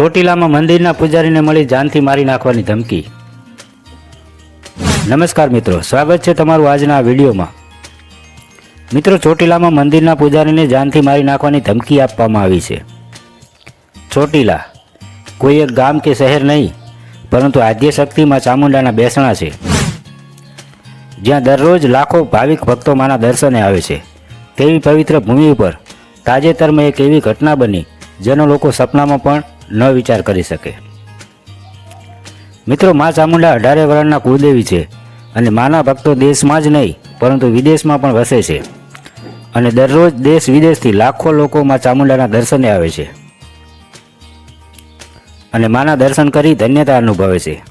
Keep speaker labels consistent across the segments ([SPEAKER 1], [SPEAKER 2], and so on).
[SPEAKER 1] ચોટીલામાં મંદિરના પૂજારીને મળી જાનથી મારી નાખવાની ધમકી. નમસ્કાર મિત્રો, સ્વાગત છે તમારું આજના આ વિડીયોમાં. મિત્રો, ચોટીલામાં મંદિરના પૂજારીને જાનથી મારી નાખવાની ધમકી આપવામાં આવી છે. ચોટીલા, કોઈ એક ગામ કે શહેર નહીં, પરંતુ આદ્ય શક્તિમાં ચામુંડાના બેસણા છે. જ્યાં દરરોજ લાખો ભાવિક ભક્તો માના દર્શને આવે છે. તેવી પવિત્ર ભૂમિ ઉપર તાજેતરમાં એક એવી ઘટના બની, જેનો લોકો સપનામાં પણ ન વિચાર કરી શકે. મિત્રો, મા ચામુંડા અઢારે વરણના કુળદેવી છે અને માના ભક્તો દેશમાં જ નહીં, પરંતુ વિદેશમાં પણ વસે છે. અને દરરોજ દેશ વિદેશથી લાખો લોકો મા ચામુંડાના દર્શને આવે છે. અને માના દર્શન કરી ધન્યતા અનુભવે છે.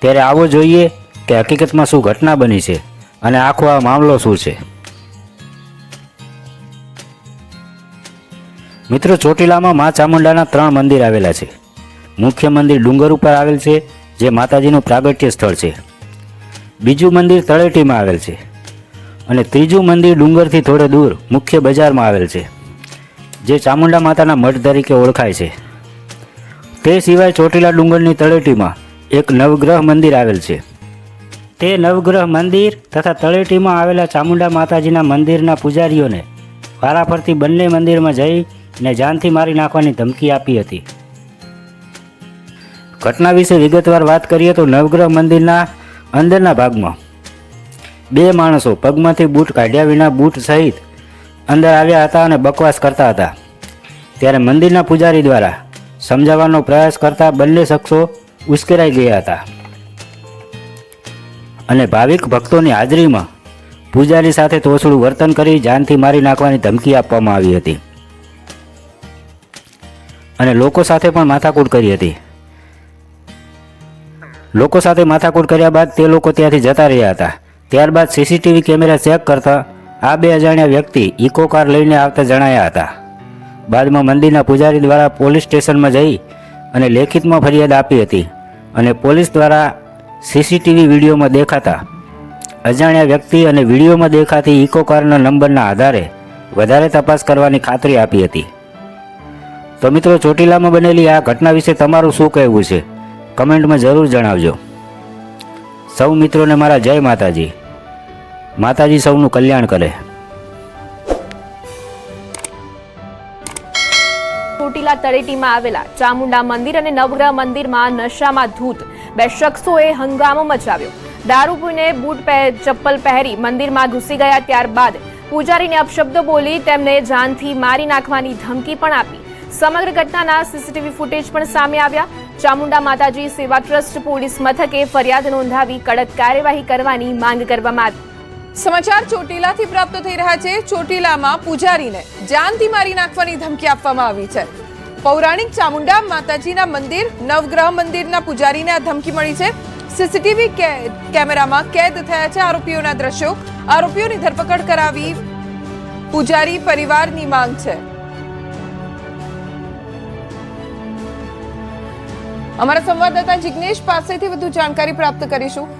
[SPEAKER 1] ત્યારે આવો જોઈએ કે હકીકતમાં શું ઘટના બની છે અને આખો આ મામલો શું છે. મિત્રો ચોટીલામાં મા ચામુંડાના ત્રણ મંદિર આવેલા છે. મુખ્ય મંદિર ડુંગર ઉપર આવેલ છે, જે માતાજીનું પ્રાગટ્ય સ્થળ છે. બીજું મંદિર તળેટીમાં આવેલ છે. અને ત્રીજું મંદિર ડુંગરથી થોડે દૂર મુખ્ય બજારમાં આવેલ છે, જે ચામુંડા માતાના મઠ તરીકે ઓળખાય છે. તે સિવાય ચોટીલા ડુંગરની તળેટીમાં એક નવગ્રહ મંદિર આવેલ છે. તે નવગ્રહ મંદિર તથા તળેટીમાં આવેલા ચામુંડા માતાજીના મંદિરના પૂજારીઓને વારાફરતી બંને મંદિરમાં જઈ ને જાનથી મારી નાખવાની ધમકી આપી હતી. ઘટના વિશે વિગતવાર વાત કરીએ તો નવગ્રહ મંદિરના અંદરના ભાગમાં બે માણસો પગમાંથી બૂટ કાઢ્યા વિના બૂટ સહિત અંદર આવ્યા હતા અને બકવાસ કરતા હતા. ત્યારે મંદિરના પૂજારી દ્વારા સમજાવવાનો પ્રયાસ કરતા બંને શખ્સો ઉશ્કેરાઈ ગયા હતા. અને ભાવિક ભક્તોની હાજરીમાં પૂજારી સાથે તોછડું વર્તન કરી જાનથી મારી નાખવાની ધમકી આપવામાં આવી હતી. અને લોકો સાથે પણ માથાકૂટ કરી હતી. લોકો સાથે માથાકૂટ કર્યા બાદ તે લોકો ત્યાંથી જતા રહ્યા હતા. ત્યારબાદ સીસીટીવી કેમેરા ચેક કરતા આ બે અજાણ્યા વ્યક્તિ ઇકો કાર લઈને આવતા જણાયા હતા. બાદમાં મંદિરના પૂજારી દ્વારા પોલીસ સ્ટેશનમાં જઈ અને લેખિતમાં ફરિયાદ આપી હતી અને પોલીસ દ્વારા સીસીટીવી વિડીયોમાં દેખાતા અજાણ્યા વ્યક્તિ અને વિડીયોમાં દેખાતી ઇકો કારના નંબરના આધારે વધારે તપાસ કરવાની ખાતરી આપી હતી. તો મિત્રો ચોટીલામાં બનેલી આ ઘટના વિશે તમારું શું કહેવું છે? કમેન્ટમાં જરૂર જણાવજો. સૌ મિત્રોને મારા જય માતાજી. માતાજી સૌનું કલ્યાણ કરે.
[SPEAKER 2] ચોટીલા તળેટીમાં આવેલા ચામુંડા મંદિર અને નવગ્રહ મંદિરમાં નશામાં ધૂત. બે શખ્સોએ હંગામો મચાવ્યો. દારૂ પીને બૂટ ચપ્પલ પહેરી મંદિરમાં ઘૂસી ગયા ત્યારબાદ. પૂજારીને અપશબ્દો બોલી તેમને જાનથી મારી નાખવાની ધમકી પણ આપી. સમગ્ર ઘટનાના સીસીટીવી ફૂટેજ પણ સામે આવ્યા. ચામુંડા માતાજી સેવા ટ્રસ્ટ પોલીસ મથકે ફરિયાદ નોંધાવી કડક કાર્યવાહી કરવાની માંગ કરવામાં આવી.
[SPEAKER 3] સમાચાર ચોટીલાથી પ્રાપ્ત થઈ રહ્યા છે. ચોટીલામાં પૂજારીને જાનથી મારી નાખવાની ધમકી આપવામાં આવી છે. પૌરાણિક ચામુંડા માતાજીના મંદિર, નવગ્રહ મંદિરના પૂજારીને આ ધમકી મળી છે. સીસીટીવી કેમેરામાં કેદ થયા છે આરોપીઓના દ્રશ્યો. આરોપીઓની ધરપકડ કરાવી પૂજારી પરિવારની માંગ છે. અમારા સંવાદદાતા જિગ્નેશ પાસેથી વધુ જાણકારી પ્રાપ્ત કરીશું.